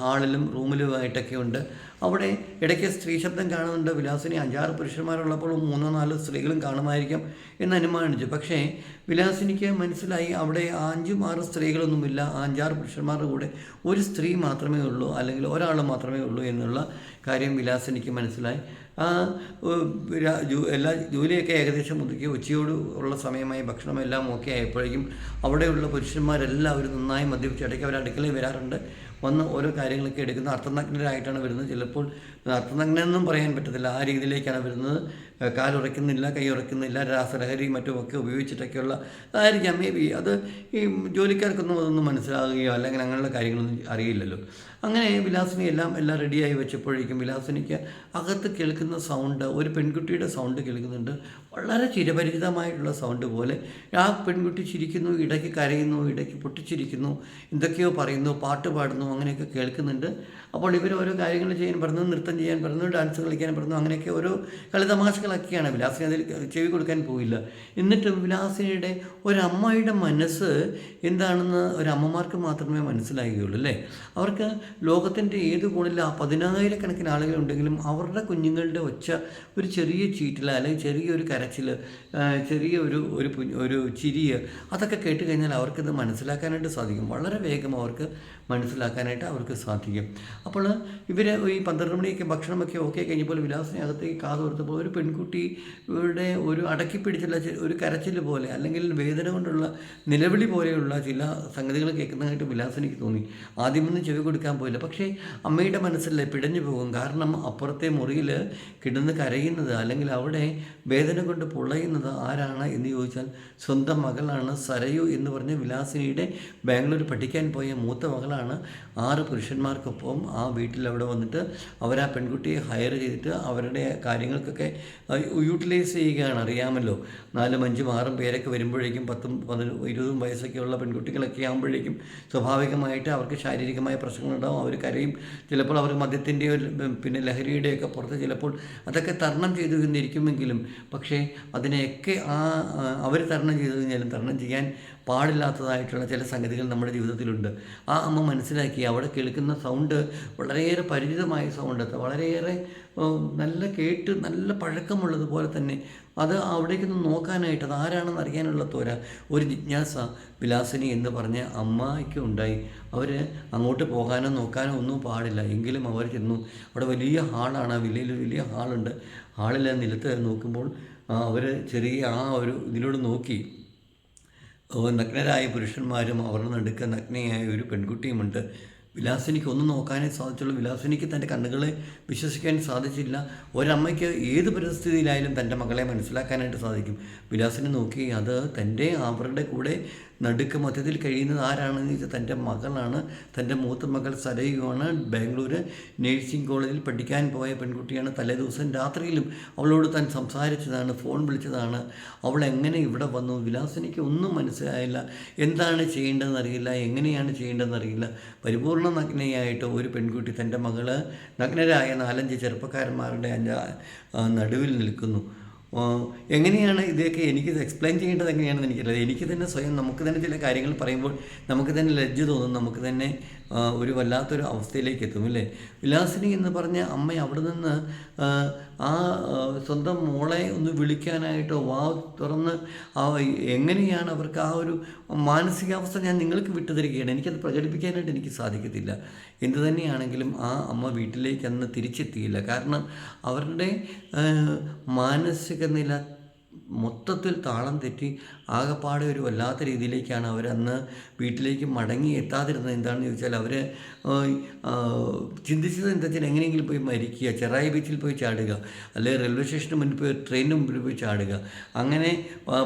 S1: ഹാളിലും റൂമിലുമായിട്ടൊക്കെ ഉണ്ട്. അവിടെ ഇടയ്ക്ക് സ്ത്രീ ശബ്ദം കാണുന്നുണ്ട്. വിലാസിനി അഞ്ചാറ് പുരുഷന്മാരുള്ളപ്പോൾ മൂന്നോ നാലോ സ്ത്രീകളും കാണുമായിരിക്കും എന്ന് അനുമാനിച്ചു. പക്ഷേ വിലാസിനിക്ക് മനസ്സിലായി അവിടെ അഞ്ചും ആറ് സ്ത്രീകളൊന്നുമില്ല. അഞ്ചാറ് പുരുഷന്മാരുടെ കൂടെ ഒരു സ്ത്രീ മാത്രമേ ഉള്ളൂ അല്ലെങ്കിൽ ഒരാൾ മാത്രമേ ഉള്ളൂ എന്നുള്ള കാര്യം വിലാസിനിക്ക് മനസ്സിലായി. ആ എല്ലാ ജോലിയൊക്കെ ഏകദേശം ഒതുക്കി ഉച്ചയോട് ഉള്ള സമയമായി ഭക്ഷണമെല്ലാം ഓക്കെ ആയപ്പോഴേക്കും അവിടെയുള്ള പുരുഷന്മാരെല്ലാവരും നന്നായി മദ്യപിച്ച് ഇടയ്ക്ക് അവർ അടുക്കളയിൽ വരാറുണ്ട്. വന്ന് ഓരോ കാര്യങ്ങളൊക്കെ എടുക്കുന്ന അർത്ഥനഗ്നരായിട്ടാണ് വരുന്നത്. ചിലപ്പോൾ അർത്ഥനഗ്നെന്നും പറയാൻ പറ്റത്തില്ല. ആ രീതിയിലേക്കാണ് വരുന്നത്. കാലുറയ്ക്കുന്നില്ല കൈ ഉറയ്ക്കുന്നില്ല രാസലഹരി മറ്റുമൊക്കെ ഉപയോഗിച്ചിട്ടൊക്കെയുള്ള അതായിരിക്കാം മേ ബി അത് ഈ ജോലിക്കാർക്കൊന്നും അതൊന്നും മനസ്സിലാകുകയോ അല്ലെങ്കിൽ അങ്ങനെയുള്ള കാര്യങ്ങളൊന്നും അറിയില്ലല്ലോ. അങ്ങനെ വിലാസിനി എല്ലാം എല്ലാം റെഡിയായി വെച്ചപ്പോഴേക്കും വിലാസിനിക്ക് അകത്ത് കേൾക്കുന്ന സൗണ്ട് ഒരു പെൺകുട്ടിയുടെ സൗണ്ട് കേൾക്കുന്നുണ്ട്. വളരെ ചിരപരിചിതമായിട്ടുള്ള സൗണ്ട് പോലെ. ആ പെൺകുട്ടി ചിരിക്കുന്നു ഇടയ്ക്ക് കരയുന്നു ഇടയ്ക്ക് പൊട്ടിച്ചിരിക്കുന്നു എന്തൊക്കെയോ പറയുന്നു പാട്ട് പാടുന്നു അങ്ങനെയൊക്കെ കേൾക്കുന്നുണ്ട്. അപ്പോൾ ഇവർ ഓരോ കാര്യങ്ങൾ ചെയ്യാൻ പറഞ്ഞു നൃത്തം ചെയ്യാൻ പറഞ്ഞു ഡാൻസ് കളിക്കാൻ പറഞ്ഞു അങ്ങനെയൊക്കെ ഓരോ കളിതമാശകളൊക്കെയാണ് വിലാസിനെ അതിൽ ചെവി കൊടുക്കാൻ പോയില്ല. എന്നിട്ട് വിലാസിനിയുടെ ഒരമ്മയുടെ മനസ്സ് എന്താണെന്ന് ഒരമ്മമാർക്ക് മാത്രമേ മനസ്സിലാകുകയുള്ളൂ അല്ലേ? അവർക്ക് ലോകത്തിന്റെ ഏത് കോണിൽ ആ പതിനായിരക്കണക്കിന് ആളുകളുണ്ടെങ്കിലും അവരുടെ കുഞ്ഞുങ്ങളുടെ ഒച്ച ഒരു ചെറിയ ചീറ്റിൽ അല്ലെങ്കിൽ ചെറിയൊരു കരച്ചിൽ ചെറിയ ഒരു ഒരു ഒരു ചിരി അതൊക്കെ കേട്ട് കഴിഞ്ഞാൽ അവർക്കത് മനസ്സിലാക്കാനായിട്ട് സാധിക്കും. വളരെ വേഗം അവർക്ക് മനസ്സിലാക്കാനായിട്ട് അവർക്ക് സാധിക്കും. അപ്പോൾ ഇവർ ഈ പന്ത്രണ്ട് മണിയൊക്കെ ഭക്ഷണമൊക്കെ ഓക്കെ കഴിഞ്ഞപ്പോൾ വിലാസിനകത്തേക്ക് കാത് കൊടുത്തപ്പോൾ ഒരു പെൺകുട്ടിയുടെ ഒരു അടക്കി പിടിച്ചുള്ള ഒരു കരച്ചിൽ പോലെ അല്ലെങ്കിൽ വേദന കൊണ്ടുള്ള നിലവിളി പോലെയുള്ള ചില സംഗതികൾ കേൾക്കുന്നതായിട്ട് വിലാസിനിക്ക് തോന്നി. ആദ്യമൊന്നും ചെവി കൊടുക്കാൻ പോയില്ല. പക്ഷേ അമ്മയുടെ മനസ്സിലെ പിടഞ്ഞു പോകും. കാരണം അപ്പുറത്തെ മുറിയിൽ കിടന്ന് കരയുന്നത് അല്ലെങ്കിൽ അവിടെ വേദന കൊണ്ട് പൊള്ളയുന്നത് ആരാണ് എന്ന് ചോദിച്ചാൽ സ്വന്തം മകളാണ് സരയു എന്ന് പറഞ്ഞ വിലാസിനിയുടെ ബാംഗ്ലൂർ പഠിക്കാൻ പോയ മൂത്ത മകളാണ് ആറ് പുരുഷന്മാർക്കൊപ്പം ആ വീട്ടിൽ അവിടെ വന്നിട്ട് അവർ ആ പെൺകുട്ടിയെ ഹയർ ചെയ്തിട്ട് അവരുടെ കാര്യങ്ങൾക്കൊക്കെ യൂട്ടിലൈസ് ചെയ്യുകയാണ്. അറിയാമല്ലോ. നാലും അഞ്ചും ആറും പേരൊക്കെ വരുമ്പോഴേക്കും പത്തും പതിനും ഇരുപതും വയസ്സൊക്കെ ഉള്ള പെൺകുട്ടികളൊക്കെ ആകുമ്പോഴേക്കും സ്വാഭാവികമായിട്ട് അവർക്ക് ശാരീരികമായ പ്രശ്നങ്ങളുണ്ടാവും. അവർ കരയും. ചിലപ്പോൾ അവർ മദ്യത്തിന്റെ ഒരു പിന്നെ ലഹരിയുടെയൊക്കെ പുറത്ത് ചിലപ്പോൾ അതൊക്കെ തരണം ചെയ്തു എന്നിരിക്കുമെങ്കിലും പക്ഷേ അതിനെയൊക്കെ ആ അവർ തരണം ചെയ്തു കഴിഞ്ഞാലും തരണം ചെയ്യാൻ പാടില്ലാത്തതായിട്ടുള്ള ചില സംഗതികൾ നമ്മുടെ ജീവിതത്തിലുണ്ട്. ആ അമ്മ മനസ്സിലാക്കി അവിടെ കേൾക്കുന്ന സൗണ്ട് വളരെയേറെ പരിചിതമായ സൗണ്ട് വളരെയേറെ നല്ല കേട്ട് നല്ല പഴക്കമുള്ളതുപോലെ തന്നെ അത് അവിടേക്കൊന്ന് നോക്കാനായിട്ട് അത് ആരാണെന്ന് അറിയാനുള്ള തോര ഒരു ജിജ്ഞാസ വിലാസിനി എന്ന് പറഞ്ഞ അമ്മയ്ക്ക് ഉണ്ടായി. അവർ അങ്ങോട്ട് പോകാനോ നോക്കാനോ ഒന്നും പാടില്ല. എങ്കിലും അവർ ചെന്നു. അവിടെ വലിയ ഹാളാണ്. ആ വില്ലയിൽ വലിയ ഹാളുണ്ട്. ഹാളിൽ നിലത്ത് നോക്കുമ്പോൾ അവർ ചെറിയ ആ ഒരു ഇതിലൂടെ നോക്കി. നഗ്നരായ പുരുഷന്മാരും അവരുടെ നടുക്ക് നഗ്നയായ ഒരു പെൺകുട്ടിയുമുണ്ട്. വിലാസിനിക്ക് ഒന്നും നോക്കാനേ സാധിച്ചുള്ളൂ. വിലാസിനിക്ക് തന്റെ കണ്ണുകളെ വിശ്വസിക്കാൻ സാധിച്ചില്ല. ഒരമ്മയ്ക്ക് ഏത് പരിസ്ഥിതിയിലായാലും തന്റെ മകളെ മനസ്സിലാക്കാനായിട്ട് സാധിക്കും. വിലാസിനെ നോക്കി അത് തന്റെ അവരുടെ കൂടെ നടുക്ക് മധ്യത്തിൽ കഴിയുന്നത് ആരാണെന്ന് ചോദിച്ചാൽ തന്റെ മകളാണ്. തന്റെ മൂത്ത മകൾ സരയുമാണ് ബാംഗ്ലൂർ നേഴ്സിംഗ് കോളേജിൽ പഠിക്കാൻ പോയ പെൺകുട്ടിയാണ്. തലേ ദിവസം രാത്രിയിലും അവളോട് താൻ സംസാരിച്ചതാണ് ഫോൺ വിളിച്ചതാണ്. അവൾ എങ്ങനെ ഇവിടെ വന്നു? വിലാസിനിക്ക് ഒന്നും മനസ്സിലായില്ല. എന്താണ് ചെയ്യേണ്ടതെന്ന് അറിയില്ല. എങ്ങനെയാണ് ചെയ്യേണ്ടതെന്ന് അറിയില്ല. പരിപൂർണ നഗ്നയായിട്ട് ഒരു പെൺകുട്ടി തന്റെ മകൾ നഗ്നരായ നാലഞ്ച് ചെറുപ്പക്കാരന്മാരുടെ നടുവിൽ നിൽക്കുന്നു. എങ്ങനെയാണ് ഇതൊക്കെ എനിക്ക് എക്സ്പ്ലെയിൻ ചെയ്യേണ്ടത് എങ്ങനെയാണെന്ന് എനിക്കറിയാം എനിക്ക് തന്നെ സ്വയം നമുക്ക് തന്നെ ചില കാര്യങ്ങൾ പറയുമ്പോൾ നമുക്ക് തന്നെ ലജ്ജ തോന്നും നമുക്ക് തന്നെ ഒരു വല്ലാത്തൊരു അവസ്ഥയിലേക്ക് എത്തും അല്ലേ? വിലാസിനി എന്ന് പറഞ്ഞ അമ്മ അവിടെ നിന്ന് ആ സ്വന്തം മോളെ ഒന്ന് വിളിക്കാനായിട്ടോ വാ തുറന്ന് ആ എങ്ങനെയാണ് അവർക്ക് ആ ഒരു മാനസികാവസ്ഥ ഞാൻ നിങ്ങൾക്ക് വിട്ടുതരികയാണ്? എനിക്കത് പ്രകടിപ്പിക്കാനായിട്ട് എനിക്ക് സാധിക്കത്തില്ല. എന്തു തന്നെയാണെങ്കിലും ആ അമ്മ വീട്ടിലേക്ക് അന്ന് തിരിച്ചെത്തിയില്ല. കാരണം അവരുടെ മാനസിക നില മൊത്തത്തിൽ താളം തെറ്റി ആകെപ്പാടെ ഒരു വല്ലാത്ത രീതിയിലേക്കാണ് അവരന്ന് വീട്ടിലേക്ക് മടങ്ങി എത്താതിരുന്നത്. എന്താണെന്ന് ചോദിച്ചാൽ അവർ ചിന്തിച്ചത് എന്താ വെച്ചാൽ എങ്ങനെയെങ്കിലും പോയി മരിക്കുക ചെറായി ബീച്ചിൽ പോയി ചാടുക അല്ലെങ്കിൽ റെയിൽവേ സ്റ്റേഷന് മുന്നിൽ പോയി ട്രെയിനിന് മുമ്പിൽ പോയി ചാടുക അങ്ങനെ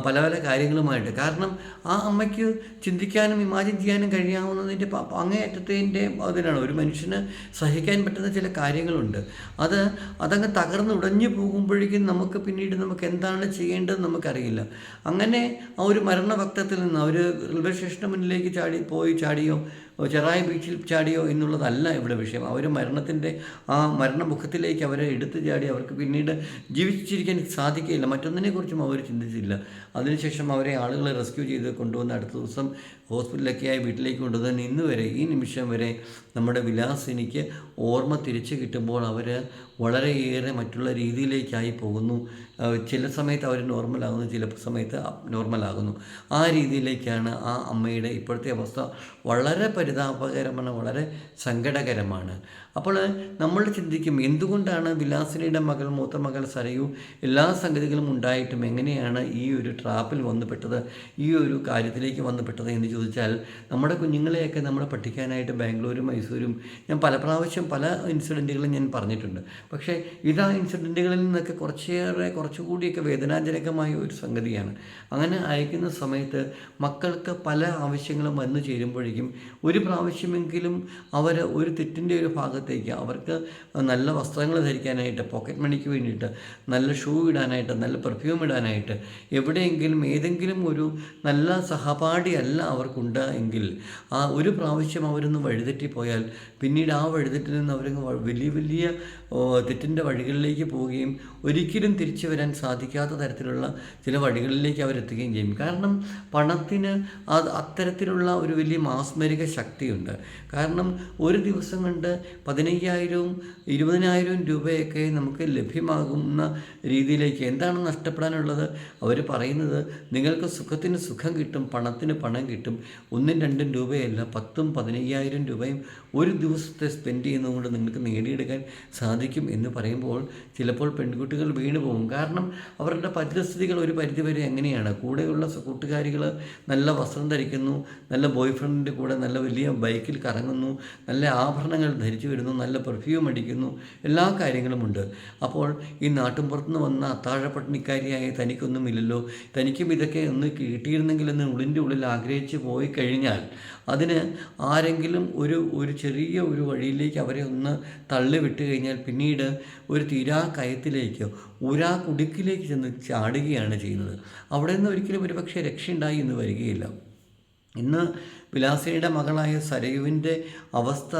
S1: പല പല കാര്യങ്ങളുമായിട്ട്. കാരണം ആ അമ്മയ്ക്ക് ചിന്തിക്കാനും ഇമാജിൻ ചെയ്യാനും കഴിയാവുന്നതിന്റെ അങ്ങേയറ്റത്തിന്റെ അതിനാണ്. ഒരു മനുഷ്യന് സഹിക്കാൻ പറ്റുന്ന ചില കാര്യങ്ങളുണ്ട്. അത് അതങ്ങ് തകർന്ന് ഉടഞ്ഞു പോകുമ്പോഴേക്കും നമുക്ക് പിന്നീട് നമുക്ക് എന്താണ് ചെയ്യേണ്ടത് നമുക്കറിയില്ല. അങ്ങനെ ആ ഒരു മരണഭക്തത്തിൽ നിന്ന് അവർ റെയിൽവേ സ്റ്റേഷന് മുന്നിലേക്ക് ചാടി പോയി ചാടിയോ ചെറായ ബീച്ചിൽ ചാടിയോ എന്നുള്ളതല്ല ഇവിടെ വിഷയം. അവർ മരണത്തിന്റെ ആ മരണമുഖത്തിലേക്ക് അവരെ എടുത്തു ചാടി അവർക്ക് പിന്നീട് ജീവിച്ചിരിക്കാൻ സാധിക്കുകയില്ല. മറ്റൊന്നിനെക്കുറിച്ചും അവർ ചിന്തിച്ചില്ല. അതിനുശേഷം അവരെ ആളുകളെ റെസ്ക്യൂ ചെയ്ത് കൊണ്ടുവന്ന് അടുത്ത ദിവസം ഹോസ്പിറ്റലൊക്കെയായി വീട്ടിലേക്ക് കൊണ്ടുവന്ന് ഇന്ന് വരെ ഈ നിമിഷം വരെ നമ്മുടെ വിലാസ് എനിക്ക് ഓർമ്മ തിരിച്ചു കിട്ടുമ്പോൾ അവർ വളരെയേറെ മറ്റുള്ള രീതിയിലേക്കായി പോകുന്നു. ചില സമയത്ത് അവർ നോർമലാകുന്നു ചില സമയത്ത് നോർമലാകുന്നു. ആ രീതിയിലേക്കാണ് ആ അമ്മയുടെ ഇപ്പോഴത്തെ അവസ്ഥ വളരെ പരിതാപകരമാണ് വളരെ സങ്കടകരമാണ്. അപ്പോൾ നമ്മൾ ചിന്തിക്കും എന്തുകൊണ്ടാണ് വിലാസിനിയുടെ മകൾ മൂത്തമകൾ സരയു എല്ലാ സംഗതികളും ഉണ്ടായിട്ടും എങ്ങനെയാണ് ഈ ഒരു ട്രാപ്പിൽ വന്നുപെട്ടത് ഈ ഒരു കാര്യത്തിലേക്ക് വന്നുപെട്ടത് എന്ന് ചോദിച്ചാൽ നമ്മുടെ കുഞ്ഞുങ്ങളെയൊക്കെ നമ്മൾ പഠിക്കാനായിട്ട് ബാംഗ്ലൂരും മൈസൂരും ഞാൻ പല പ്രാവശ്യം പല ഇൻസിഡന്റുകളും ഞാൻ പറഞ്ഞിട്ടുണ്ട്. പക്ഷേ ഇതാ ഇൻസിഡന്റുകളിൽ നിന്നൊക്കെ കുറച്ചേറെ കുറച്ചുകൂടിയൊക്കെ വേദനാജനകമായ ഒരു സംഗതിയാണ്. അങ്ങനെ അയക്കുന്ന സമയത്ത് മക്കൾക്ക് പല ആവശ്യങ്ങളും വന്നു ചേരുമ്പോഴേക്കും ഒരു പ്രാവശ്യമെങ്കിലും അവർ ഒരു തെറ്റിന്റെ ഒരു ഭാഗത്ത് ഭാഗത്തേക്ക് അവർക്ക് നല്ല വസ്ത്രങ്ങൾ ധരിക്കാനായിട്ട് പോക്കറ്റ് മണിക്ക് വേണ്ടിയിട്ട് നല്ല ഷൂ ഇടാനായിട്ട് നല്ല പെർഫ്യൂം ഇടാനായിട്ട് എവിടെയെങ്കിലും ഏതെങ്കിലും ഒരു നല്ല സഹപാഠി അല്ല അവർക്കുണ്ട് എങ്കിൽ ആ ഒരു പ്രാവശ്യം അവരൊന്ന് വഴിതെറ്റിപ്പോയാൽ പിന്നീട് ആ വഴിതെറ്റിൽ നിന്ന് അവരങ്ങ് വലിയ വലിയ തെറ്റിന്റെ വഴികളിലേക്ക് പോവുകയും ഒരിക്കലും തിരിച്ചു വരാൻ സാധിക്കാത്ത തരത്തിലുള്ള ചില വഴികളിലേക്ക് അവരെത്തുകയും ചെയ്യും. കാരണം പണത്തിന് അത് അത്തരത്തിലുള്ള ഒരു വലിയ മാസ്മരിക ശക്തിയുണ്ട്. കാരണം ഒരു ദിവസം കൊണ്ട് പതിനയ്യായിരവും ഇരുപതിനായിരവും രൂപയൊക്കെ നമുക്ക് ലഭ്യമാകുന്ന രീതിയിലേക്ക് എന്താണ് നഷ്ടപ്പെടാനുള്ളത്? അവർ പറയുന്നത് നിങ്ങൾക്ക് സുഖത്തിന് സുഖം കിട്ടും പണത്തിന് പണം കിട്ടും. ഒന്നും രണ്ടും രൂപയല്ല പത്തും പതിനയ്യായിരം രൂപയും ഒരു ദിവസത്തെ സ്പെൻഡ് ചെയ്യുന്നതുകൊണ്ട് നിങ്ങൾക്ക് നേടിയെടുക്കാൻ സാധിക്കും എന്ന് പറയുമ്പോൾ ചിലപ്പോൾ പെൺകുട്ടികൾ വീണു പോകും. കാരണം അവരുടെ പരിതസ്ഥിതികൾ ഒരു പരിധിവരെ എങ്ങനെയാണ്? കൂടെയുള്ള കൂട്ടുകാരികൾ നല്ല വസ്ത്രം ധരിക്കുന്നു നല്ല ബോയ് ഫ്രണ്ടിന്റെ കൂടെ നല്ല വലിയ ബൈക്കിൽ കറങ്ങുന്നു നല്ല ആഭരണങ്ങൾ ധരിച്ചു വരുന്നു. നല്ല പെർഫ്യൂം അടിക്കുന്നു എല്ലാ കാര്യങ്ങളുമുണ്ട് അപ്പോൾ ഈ നാട്ടുമ്പുറത്തുനിന്ന് വന്ന അത്താഴപ്പട്ടിണിക്കാരിയായ തനിക്കൊന്നുമില്ലല്ലോ. തനിക്കും ഇതൊക്കെ ഒന്ന് കിട്ടിയിരുന്നെങ്കിലെന്ന് ഉള്ളിന്റെ ഉള്ളിൽ ആഗ്രഹിച്ച് പോയി കഴിഞ്ഞാൽ അതിന് ആരെങ്കിലും ഒരു ഒരു ചെറിയ ഒരു വഴിയിലേക്ക് അവരെ ഒന്ന് തള്ളി വിട്ട് കഴിഞ്ഞാൽ പിന്നീട് ഒരു തീരാ കയത്തിലേക്കോ ഉരാ കുടുക്കിലേക്ക് ചെന്ന് ചാടുകയാണ് ചെയ്യുന്നത്. അവിടെ നിന്ന് ഒരിക്കലും ഒരുപക്ഷെ രക്ഷയുണ്ടായി എന്ന് വരികയില്ല. ഇന്ന് വിലാസിനിയുടെ മകളായ സരയുവിന്റെ അവസ്ഥ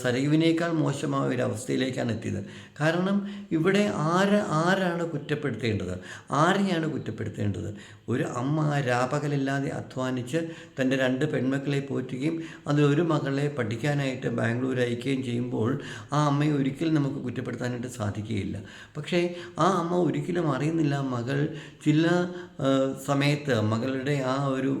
S1: സരയുവിനേക്കാൾ മോശമായ ഒരു അവസ്ഥയിലേക്കാണ് എത്തിയത്. കാരണം ഇവിടെ ആര് ആരാണ് കുറ്റപ്പെടുത്തേണ്ടത്? ആരെയാണ് കുറ്റപ്പെടുത്തേണ്ടത്? ഒരു അമ്മ രാപകലില്ലാതെ അധ്വാനിച്ച് തന്റെ രണ്ട് പെൺമക്കളെ പോറ്റുകയും അതിലൊരു മകളെ പഠിക്കാനായിട്ട് ബാംഗ്ലൂർ അയക്കുകയും ചെയ്യുമ്പോൾ ആ അമ്മയെ ഒരിക്കലും നമുക്ക് കുറ്റപ്പെടുത്താനായിട്ട് സാധിക്കുകയില്ല. പക്ഷേ ആ അമ്മ ഒരിക്കലും അറിയുന്നില്ല മകൾ ചില സമയത്ത് മകളുടെ ആ ഒരു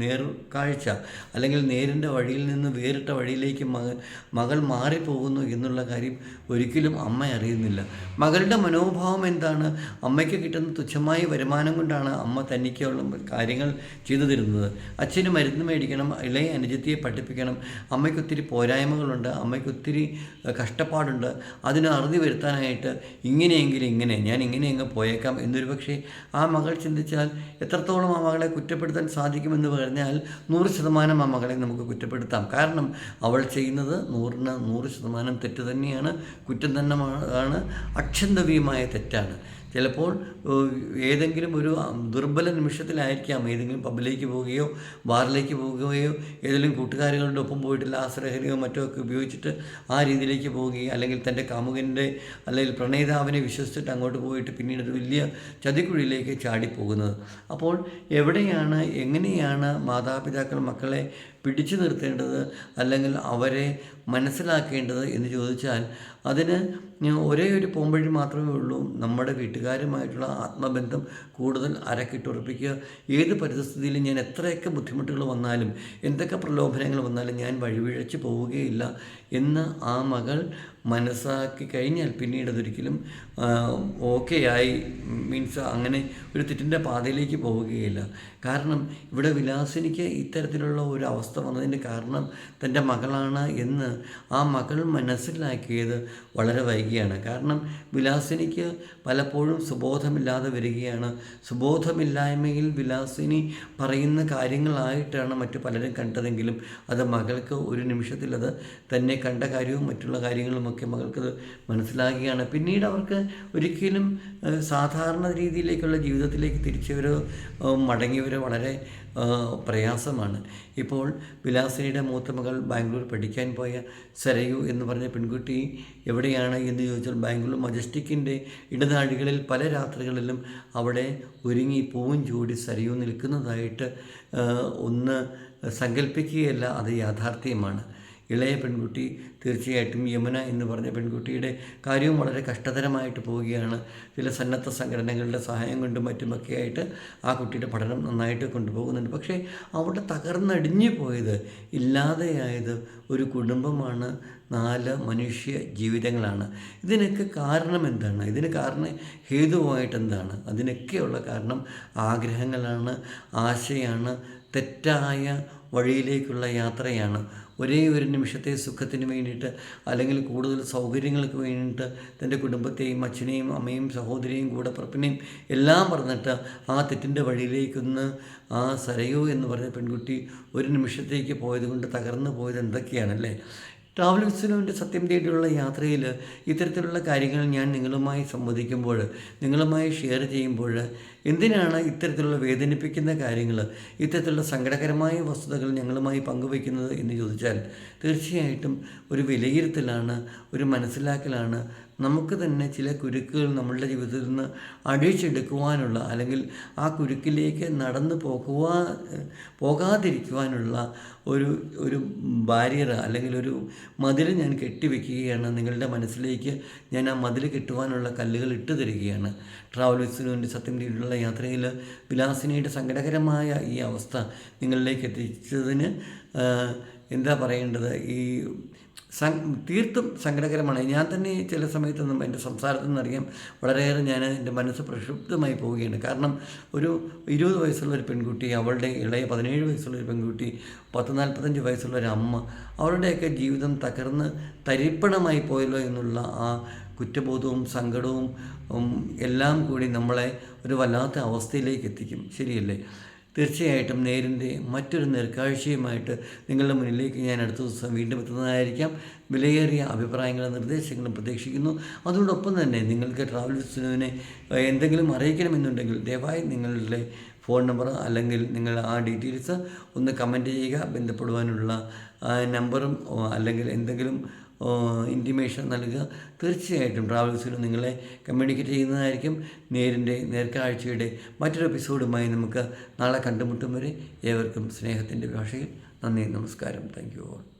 S1: നേർ കാഴ്ച അല്ലെങ്കിൽ നേരിന്റെ വഴിയിൽ നിന്ന് വേറിട്ട വഴിയിലേക്ക് മകൾ മകൾ മാറിപ്പോകുന്നു എന്നുള്ള കാര്യം ഒരിക്കലും അമ്മ അറിയുന്നില്ല. മകളുടെ മനോഭാവം എന്താണ്? അമ്മയ്ക്ക് കിട്ടുന്ന തുച്ഛമായ വരുമാനം കൊണ്ടാണ് അമ്മ തനിക്കുള്ള കാര്യങ്ങൾ ചെയ്തു തരുന്നത്. അച്ഛന് മരുന്ന് മേടിക്കണം ഇളയ അനുജത്തിയെ പഠിപ്പിക്കണം. അമ്മയ്ക്ക് ഒത്തിരി പോരായ്മകളുണ്ട് അമ്മയ്ക്ക് ഒത്തിരി കഷ്ടപ്പാടുണ്ട്. അതിന് അറുതി വരുത്താനായിട്ട് ഇങ്ങനെയെങ്കിലും ഇങ്ങനെ ഞാൻ ഇങ്ങനെയെങ്കിൽ പോയേക്കാം എന്നൊരു പക്ഷേ ആ മകൾ ചിന്തിച്ചാൽ എത്രത്തോളം ആ മകളെ കുറ്റപ്പെടുത്താൻ സാധിക്കുമെന്ന് പറഞ്ഞാൽ നൂറ് ശതമാനം ആ മകളെ നമുക്ക് കുറ്റപ്പെടുത്താം. കാരണം അവൾ ചെയ്യുന്നത് നൂറിന് നൂറ് ശതമാനം തെറ്റ് തന്നെയാണ്. കുറ്റം തന്നെ ആണ്. അക്ഷന്തവ്യമായ തെറ്റാണ്. ചിലപ്പോൾ ഏതെങ്കിലും ഒരു ദുർബല നിമിഷത്തിലായിരിക്കാം ഏതെങ്കിലും പബ്ബിലേക്ക് പോവുകയോ ബാറിലേക്ക് പോവുകയോ ഏതെങ്കിലും കൂട്ടുകാരികളുടെ ഒപ്പം പോയിട്ട് ലാസലഹരിയോ മറ്റോ ഒക്കെ ഉപയോഗിച്ചിട്ട് ആ രീതിയിലേക്ക് പോവുകയും അല്ലെങ്കിൽ തന്റെ കാമുകന്റെ അല്ലെങ്കിൽ പ്രണയിതാവിനെ വിശ്വസിച്ചിട്ട് അങ്ങോട്ട് പോയിട്ട് പിന്നീട് ഒരു വലിയ ചതിക്കുഴിയിലേക്ക് ചാടിപ്പോകുന്നത്. അപ്പോൾ എവിടെയാണ് എങ്ങനെയാണ് മാതാപിതാക്കൾ മക്കളെ പിടിച്ചു നിർത്തേണ്ടത് അല്ലെങ്കിൽ അവരെ മനസ്സിലാക്കേണ്ടത് എന്ന് ചോദിച്ചാൽ അതിന് ഒരേ ഒരു പോംവഴി മാത്രമേ ഉള്ളൂ നമ്മുടെ വീട്ടുകാരുമായിട്ടുള്ള ആത്മബന്ധം കൂടുതൽ അരക്കിട്ടുറപ്പിക്കുക. ഏത് പരിസ്ഥിതിയിലും ഞാൻ എത്രയൊക്കെ ബുദ്ധിമുട്ടുകൾ വന്നാലും എന്തൊക്കെ പ്രലോഭനങ്ങൾ വന്നാലും ഞാൻ വഴിവിഴച്ച് പോവുകയില്ല എന്ന് ആ മകൾ മനസ്സാക്കി കഴിഞ്ഞാൽ പിന്നീട് അതൊരിക്കലും ഓക്കെ ആയി മീൻസ് അങ്ങനെ ഒരു തെറ്റിന്റെ പാതയിലേക്ക് പോവുകയില്ല. കാരണം ഇവിടെ വിലാസിനിക്ക് ഇത്തരത്തിലുള്ള ഒരു അവസ്ഥ വന്നതിന്റെ കാരണം തന്റെ മകളാണ് എന്ന് ആ മകൾ മനസ്സിലാക്കിയത് വളരെ വൈകിയാണ്. കാരണം വിലാസിനിക്ക് പലപ്പോഴും സുബോധമില്ലാതെ വരികയാണ്. സുബോധമില്ലായ്മയിൽ വിലാസിനി പറയുന്ന കാര്യങ്ങളായിട്ടാണ് മറ്റു പലരും കണ്ടതെങ്കിലും അത് മകൾക്ക് ഒരു നിമിഷത്തിൽ അത് തന്നെ കണ്ട കാര്യവും മറ്റുള്ള കാര്യങ്ങളുമൊക്കെ മകൾക്ക് മനസ്സിലാകുകയാണ്. പിന്നീട് അവർക്ക് ഒരിക്കലും സാധാരണ രീതിയിലേക്കുള്ള ജീവിതത്തിലേക്ക് തിരിച്ചവരോ മടങ്ങിയവരോ വളരെ പ്രയാസമാണ്. ഇപ്പോൾ വിലാസിനിയുടെ മൂത്ത മകൾ ബാംഗ്ലൂർ പഠിക്കാൻ പോയ സരയു എന്ന് പറഞ്ഞ പെൺകുട്ടി എവിടെയാണ് എന്ന് ചോദിച്ചാൽ ബാംഗ്ലൂർ മജസ്റ്റിക്കിന്റെ ഇടനാഴികളിൽ പല രാത്രികളിലും അവിടെ ഒരുങ്ങി പൂവും ചൂടി സരയു നിൽക്കുന്നതായിട്ട് ഒന്ന് സങ്കല്പിക്കുകയല്ല അത് യാഥാർത്ഥ്യമാണ്. ഇളയ പെൺകുട്ടി തീർച്ചയായിട്ടും യമുന എന്ന് പറഞ്ഞ പെൺകുട്ടിയുടെ കാര്യവും വളരെ കഷ്ടതരമായിട്ട് പോവുകയാണ്. ചില സന്നദ്ധ സംഘടനകളുടെ സഹായം കൊണ്ടും മറ്റുമൊക്കെ ആയിട്ട് ആ കുട്ടിയുടെ പഠനം നന്നായിട്ട് കൊണ്ടുപോകുന്നുണ്ട്. പക്ഷേ അവിടെ തകർന്നടിഞ്ഞു പോയത് ഇല്ലാതെയായത് ഒരു കുടുംബമാണ്. നാല് മനുഷ്യ ജീവിതങ്ങളാണ്. ഇതിനൊക്കെ കാരണം എന്താണ്? ഇതിന് കാരണം ഹേതുവായിട്ട് എന്താണ്? അതിനൊക്കെയുള്ള കാരണം ആഗ്രഹങ്ങളാണ് ആശയാണ് തെറ്റായ വഴിയിലേക്കുള്ള യാത്രയാണ്. ഒരേ ഒരു നിമിഷത്തെ സുഖത്തിന് വേണ്ടിയിട്ട് അല്ലെങ്കിൽ കൂടുതൽ സൗകര്യങ്ങൾക്ക് വേണ്ടിയിട്ട് തന്റെ കുടുംബത്തെയും അച്ഛനെയും അമ്മയും സഹോദരിയെയും കൂടപ്പുറപ്പിനെയും എല്ലാം പറഞ്ഞിട്ട് ആ തെറ്റിന്റെ വഴിയിലേക്കൊന്ന് ആ സരയു എന്ന് പറഞ്ഞ പെൺകുട്ടി ഒരു നിമിഷത്തേക്ക് പോയത് കൊണ്ട് തകർന്നു പോയത് എന്തൊക്കെയാണല്ലേ? ട്രാവൽ വിസ്നുവിന്റെ സത്യം തേടിയുള്ള യാത്രയിൽ ഇത്തരത്തിലുള്ള കാര്യങ്ങൾ ഞാൻ നിങ്ങളുമായി സംവദിക്കുമ്പോൾ നിങ്ങളുമായി ഷെയർ ചെയ്യുമ്പോൾ എന്തിനാണ് ഇത്തരത്തിലുള്ള വേദനിപ്പിക്കുന്ന കാര്യങ്ങൾ ഇത്തരത്തിലുള്ള സങ്കടകരമായ വസ്തുതകൾ ഞങ്ങളുമായി പങ്കുവയ്ക്കുന്നത് എന്ന് ചോദിച്ചാൽ തീർച്ചയായിട്ടും ഒരു വിലയിരുത്തലാണ് ഒരു മനസ്സിലാക്കലാണ് നമുക്ക് തന്നെ ചില കുരുക്കുകൾ നമ്മളുടെ ജീവിതത്തിൽ നിന്ന് അടിച്ചെടുക്കുവാനുള്ള അല്ലെങ്കിൽ ആ കുരുക്കിലേക്ക് നടന്നു പോകുവാ പോകാതിരിക്കുവാനുള്ള ഒരു ഒരു ബാരിയർ അല്ലെങ്കിൽ ഒരു മതിൽ ഞാൻ കെട്ടിവെക്കുകയാണ്. നിങ്ങളുടെ മനസ്സിലേക്ക് ഞാൻ ആ മതിൽ കെട്ടുവാനുള്ള കല്ലുകൾ ഇട്ട് തരികയാണ്. ട്രാവൽ വിസിനുവിന്റെ സത്യം രീതിയിലുള്ള യാത്രയിൽ വിലാസിനിയുടെ സങ്കടകരമായ ഈ അവസ്ഥ നിങ്ങളിലേക്ക് എത്തിച്ചതിന് എന്താ പറയേണ്ടത്? ഈ തീർത്തും സങ്കടകരമാണ്. ഞാൻ തന്നെ ചില സമയത്തൊന്നും എന്റെ സംസാരത്തിൽ നിന്നറിയാം വളരെയേറെ ഞാൻ എന്റെ മനസ്സ് പ്രക്ഷുബ്ധമായി പോവുകയാണ്. കാരണം ഒരു ഇരുപത് വയസ്സുള്ള ഒരു പെൺകുട്ടി അവളുടെ ഇളയ പതിനേഴ് വയസ്സുള്ള ഒരു പെൺകുട്ടി പത്ത് നാൽപ്പത്തഞ്ച് വയസ്സുള്ള ഒരു അമ്മ അവരുടെയൊക്കെ ജീവിതം തകർന്ന് തരിപ്പണമായി പോയല്ലോ എന്നുള്ള ആ കുറ്റബോധവും സങ്കടവും എല്ലാം കൂടി നമ്മളെ ഒരു വല്ലാത്ത അവസ്ഥയിലേക്ക് എത്തിക്കും. ശരിയല്ലേ? തീർച്ചയായിട്ടും നേരിന്റെ മറ്റൊരു നേർക്കാഴ്ചയുമായിട്ട് നിങ്ങളുടെ മുന്നിലേക്ക് ഞാൻ അടുത്ത ദിവസം വീണ്ടും എത്തുന്നതായിരിക്കാം. വിലയേറിയ അഭിപ്രായങ്ങളും നിർദ്ദേശങ്ങളും പ്രതീക്ഷിക്കുന്നു. അതോടൊപ്പം തന്നെ നിങ്ങൾക്ക് ട്രാവൽ വിസ്നുവിനെ എന്തെങ്കിലും അറിയിക്കണമെന്നുണ്ടെങ്കിൽ ദയവായി നിങ്ങളുടെ ഫോൺ നമ്പർ അല്ലെങ്കിൽ നിങ്ങൾ ആ ഡീറ്റെയിൽസ് ഒന്ന് കമന്റ് ചെയ്യുക. ബന്ധപ്പെടുവാനുള്ള നമ്പറും അല്ലെങ്കിൽ എന്തെങ്കിലും ഇന്റിമേഷൻ നൽകുക. തീർച്ചയായിട്ടും ട്രാവൽസിൽ നിങ്ങളെ കമ്മ്യൂണിക്കേറ്റ് ചെയ്യുന്നതായിരിക്കും. നേരിന്റെ നേർക്കാഴ്ചയുടെ മറ്റൊരു എപ്പിസോഡുമായി നമുക്ക് നാളെ കണ്ടുമുട്ടും വരെ ഏവർക്കും സ്നേഹത്തിന്റെ ഭാഷയിൽ നന്ദി നമസ്കാരം. Thank you